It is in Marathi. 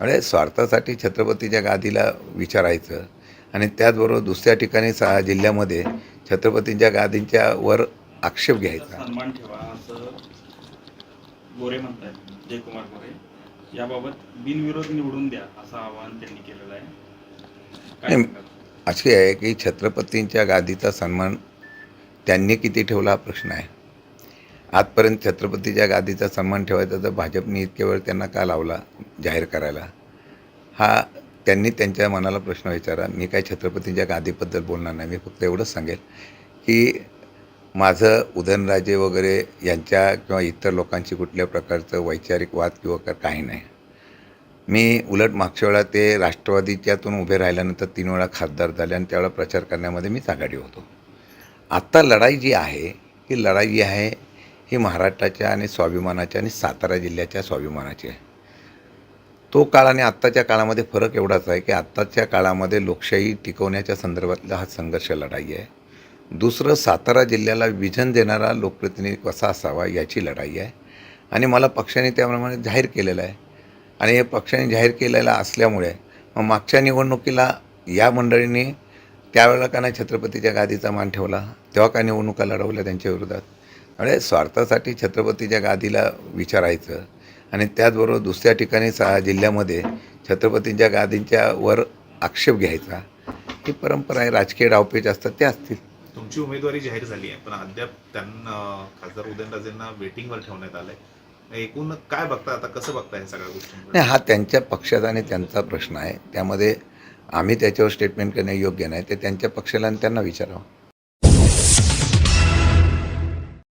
म्हणजे स्वार्थासाठी छत्रपतीच्या गादीला विचारायचं आणि त्याचबरोबर दुसऱ्या ठिकाणी सा जिल्ह्यामध्ये छत्रपतींच्या गादींच्या वर आक्षेप घ्यायचा सन्मान ठेवा असं गोरे म्हणतात जयकुमार गोरे याबाबत बिनविरोध निवडून द्या असं आवाहन त्यांनी केलेलं आहे काय नाही. सांगाल? अशी आहे की छत्रपतींच्या गादीचा सन्मान त्यांनी किती ठेवला हा प्रश्न आहे आजपर्यंत छत्रपतीच्या गादीचा सन्मान ठेवायचा तर भाजपने इतक्या वेळ त्यांना का लावला जाहीर करायला? हा त्यांनी त्यांच्या मनाला प्रश्न विचारा. मी काय छत्रपतींच्या गादीबद्दल बोलणार नाही. मी फक्त एवढंच सांगेल की माझं उदयनराजे वगैरे यांच्या किंवा इतर लोकांची कुठल्या प्रकारचं वैचारिक वाद किंवा काही नाही. मी उलट मागच्या वेळा ते राष्ट्रवादीच्यातून उभे राहिल्यानंतर तीन वेळा खासदार झाले आणि त्यावेळा प्रचार करण्यामध्ये मीच आघाडी होतो. आत्ता लढाई जी आहे ही लढाई जी आहे ही महाराष्ट्राच्या आणि स्वाभिमानाच्या आणि सातारा जिल्ह्याच्या स्वाभिमानाची आहे. तो काळ आणि आत्ताच्या काळामध्ये फरक एवढाच आहे की आत्ताच्या काळामध्ये लोकशाही टिकवण्याच्या संदर्भातला हा संघर्ष लढाई आहे. दुसरं सातारा जिल्ह्याला विजन देणारा लोकप्रतिनिधी कसा असावा याची लढाई आहे. आणि मला पक्षाने त्याप्रमाणे जाहीर केलेलं आहे. आणि हे पक्षाने जाहीर केलेलं असल्यामुळे मग मागच्या निवडणुकीला या मंडळींनी त्यावेळेला का नाही छत्रपतीच्या गादीचा मान ठेवला? तेव्हा का निवडणुका लढवल्या त्यांच्या विरोधात? म्हणजे स्वार्थासाठी छत्रपतीच्या गादीला विचारायचं आणि त्याचबरोबर दुसऱ्या ठिकाणी सा जिल्ह्यामध्ये छत्रपतींच्या गादींच्या वर आक्षेप घ्यायचा ही परंपरा आहे. राजकीय डावपेच असतात ते असतील. तुमची उमेदवारी जाहीर झाली आहे पण अद्याप त्यांना खासदार उदयनराजेंना वेटिंगवर ठेवण्यात आलंय. एकूण काय बघता आता कसं बघता या सगळ्या गोष्टी नाही हा त्यांच्या पक्षाचा आणि त्यांचा प्रश्न आहे. त्यामध्ये आम्ही त्याच्यावर स्टेटमेंट करणे योग्य नाही ते त्यांच्या पक्षाला आणि त्यांना विचारावं.